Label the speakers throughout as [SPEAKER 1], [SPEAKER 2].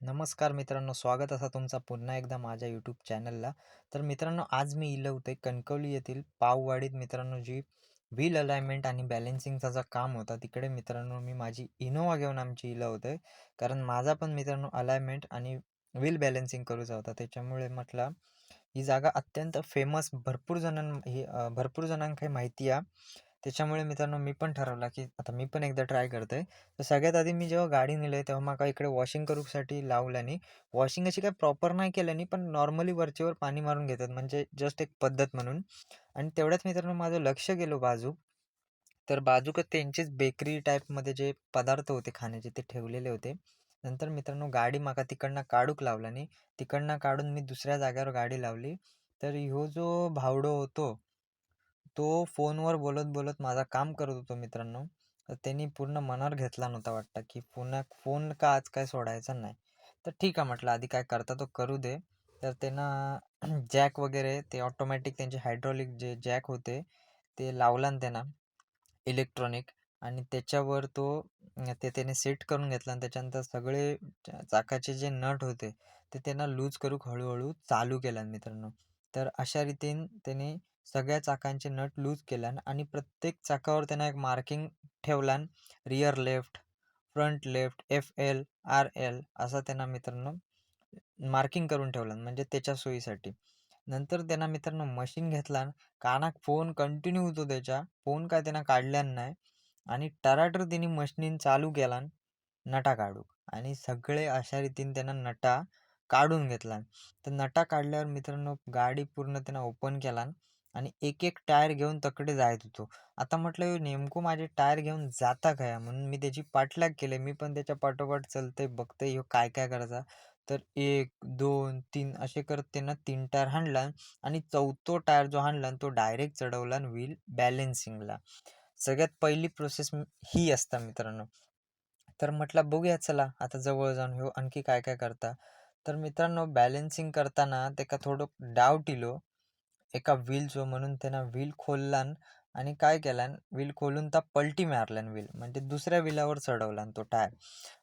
[SPEAKER 1] नमस्कार मित्रांनो, स्वागत असा तुमचा पुन्हा एकदा माझ्या यूट्यूब चॅनलला. तर मित्रांनो, आज मी इलं होते कणकवली येथील पाववाडीत मित्रांनो, जी व्हील अलाइनमेंट आणि बॅलेन्सिंगचा जो काम होता, तिकडे मित्रांनो मी माझी इनोवा घेऊन आमची इलं होते. कारण माझा पण मित्रांनो अलाइनमेंट आणि व्हील बॅलेन्सिंग करूचा होता. त्याच्यामुळे म्हटलं ही जागा अत्यंत फेमस भरपूर जणां ही भरपूर जणांक माहिती आहे. त्याच्यामुळे मित्रांनो मी पण ठरवलं, की आता मी पण एकदा ट्राय करतोय. तर सगळ्यात आधी मी जेव्हा गाडी नेली तेव्हा माका इकडे वॉशिंग करूसाठी लावल्यानी वॉशिंग अशी काही प्रॉपर नाही केल्यानी पण नॉर्मली वरचेवर पाणी मारून घेतात म्हणजे जस्ट एक पद्धत म्हणून. आणि तेवढ्याच मित्रांनो माझं लक्ष गेलो बाजूक. तर बाजूकच त्यांचेच बेकरी टाईपमध्ये जे पदार्थ होते खाण्याचे ते ठेवलेले होते. नंतर मित्रांनो गाडी माका तिकडनं काढूक लावल्यानी तिकडनं काढून मी दुसऱ्या जाग्यावर गाडी लावली. तर ह्यो जो भावडो होतो, तो फोनवर बोलत-बोलत माझा काम करत होतो मित्रांनो. तर त्यांनी पूर्ण मनावर घेतला नव्हता वाटतं, की पुन्हा फोन का आज काय सोडायचा नाही. तर ठीक आहे म्हटलं आधी काय करता तो करू दे. तर त्यांना जॅक वगैरे ते ऑटोमॅटिक त्यांचे हायड्रॉलिक जे जॅक होते, ते लावला न त्यांना इलेक्ट्रॉनिक आणि त्याच्यावर तो ते त्याने सेट करून घेतला आणि त्याच्यानंतर सगळे चाकाचे जे नट होते, ते त्यांना लूज करूक हळूहळू चालू केला मित्रांनो. तर अशा रीतीने त्याने सगळ्या चाकांचे नट लूज केल्यान आणि प्रत्येक चाकावर त्यानं एक marking ठेवलान. Rear left, front left, F L, R L असा त्यांना मित्रांनो मार्किंग करून ठेवलं म्हणजे त्याच्या सोयीसाठी. नंतर त्यांना मित्रांनो मशीन घेतला कानाक फोन कंटिन्यू होतो त्याच्या. फोन काय त्यांना काढला नाही आणि टराटर त्याने मशीन चालू केला नटा काढूक आणि सगळे अशा रीतीने त्यांना नटा काढून घेतला. तर नटा काढल्यावर मित्रांनो गाडी पूर्ण त्यानं ओपन केला आणि एक-एक टायर घेऊन तकडे जायत होतो. आता म्हटलं नेमकं माझे टायर घेऊन जाता काय? म्हणून मी त्याची पाठलाग केले मी पण त्याच्या पाठोपाठ चलते बघते ह्यो काय-काय करायचा. तर 1, 2, 3 असे करत त्यानं तीन टायर हाणला आणि चौथो टायर जो हाणला तो डायरेक्ट चढवला व्हील बॅलेन्सिंगला सगळ्यात पहिली प्रोसेस ही असता मित्रांनो. तर म्हटलं बघूया चला आता जवळ जाऊन ह्यो आणखी काय-काय करता. तर मित्रांनो बॅलेन्सिंग करताना त्याका थोडं डाऊट इलो एका व्हीलचो म्हणून त्यानं व्हील खोललान आणि काय केलान व्हील खोलून ता पलटी मारल्यान व्हील म्हणजे दुसऱ्या व्हीलावर चढवलान तो टायर.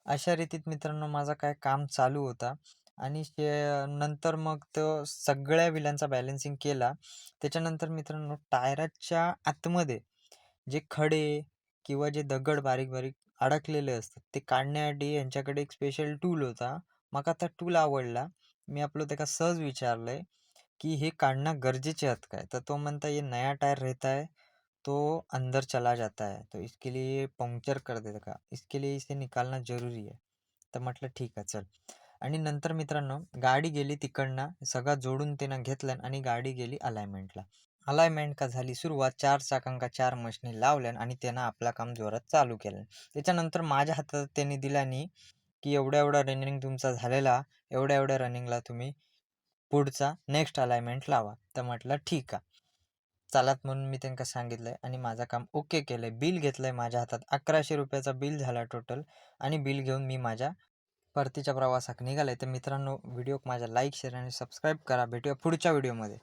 [SPEAKER 1] अशा रीतीत मित्रांनो माझा काय काम चालू होता आणि शे नंतर मग तो सगळ्या विलांचा बॅलेन्सिंग केला. त्याच्यानंतर मित्रांनो टायराच्या आतमध्ये जे खडे किंवा जे दगड बारीक-बारीक अडकलेले असतात, ते काढण्यासाठी यांच्याकडे एक स्पेशल टूल होता. माका तो टूल आवडला. मी आपलं त्याका सहज विचारलंय, की हे काढणं गरजेचे आहेत काय? तर तो म्हणता ये नया टायर रहता है, तो अंदर चला जाता है. तो इसके लिए पंक्चर कर देता का इसके लिए इसे निकालना जरूरी है. तर म्हटलं ठीक आहे चल. आणि नंतर मित्रांनो गाडी गेली तिकडनं सगळं जोडून त्यानं घेतलं आणि गाडी गेली अलायमेंटला अलायमेंट का झाली सुरुवात. चार चाकांका चार मशनी लावल्यान आणि त्यानं आपलं काम जोरात चालू केलं. त्याच्यानंतर माझ्या हातात त्यांनी दिल्यानी, की एवढ्या एवढा रनिंग तुमचा झालेला, एवढ्या-एवढ्या रनिंगला तुम्ही पुढचा नेक्स्ट अलाइनमेंट लावा. तर म्हटलं ठीक आहे. चलात म्हणून मी त्यांना आहे आणि माझं काम ओके केलं आहे बिल घेतलं आहे माझ्या हातात. ₹1100 बिल झाला टोटल आणि बिल घेऊन मी माझ्या परतीच्या प्रवासात निघालं आहे तर मित्रांनो व्हिडिओ माझ्या लाईक, शेअर आणि सबस्क्राईब करा. भेटूया पुढच्या व्हिडिओमध्ये.